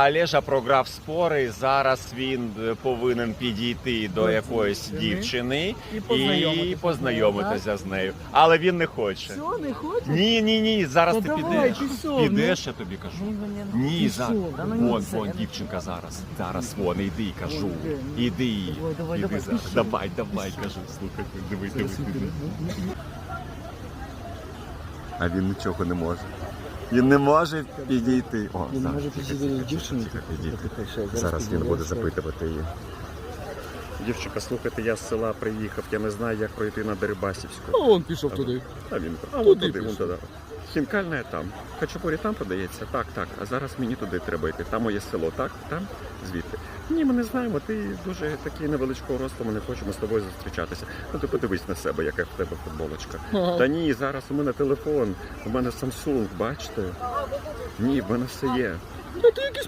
Олежа програв спори. Зараз він е, повинен підійти до якоїсь дівчини. І і познайомитися з нею. Але він не хоче. Все, не хочеш? Ні, ні, ні. Зараз Ну, ти підеш. Підеш, я тобі кажу. Ну, Ні, за? Да ну, вон, вон дівчинка зараз. Зараз вон, іди, кажу. Де? Іди. Давай, давай, Іди зараз. Давай, давай, кажу. Слухай, диви, диви, диви. А він нічого не може. Він не може підійти. О, Він зараз, може підійти до дівчини, тихо, тихо, тихо, тихо, зараз Зараз він буде запитувати її. Дівчинка, слухайте, я з села приїхав, я не знаю, як пройти на Дерибасівську. А він пішов туди. А він а Туди туди, вон туди. Хінкальна там. Хачапурі там подається? Так, так. А зараз мені туди треба йти. Там моє село, так? Там? Звідти. Ні, ми не знаємо. Ти дуже такий невеличкого росту, ми не хочемо з тобою зустрічатися. Ну ти подивись на себе, яка в тебе футболочка. Ага. Та ні, зараз у мене телефон, у мене Samsung, бачите? Ні, в мене все є. Та ти якийсь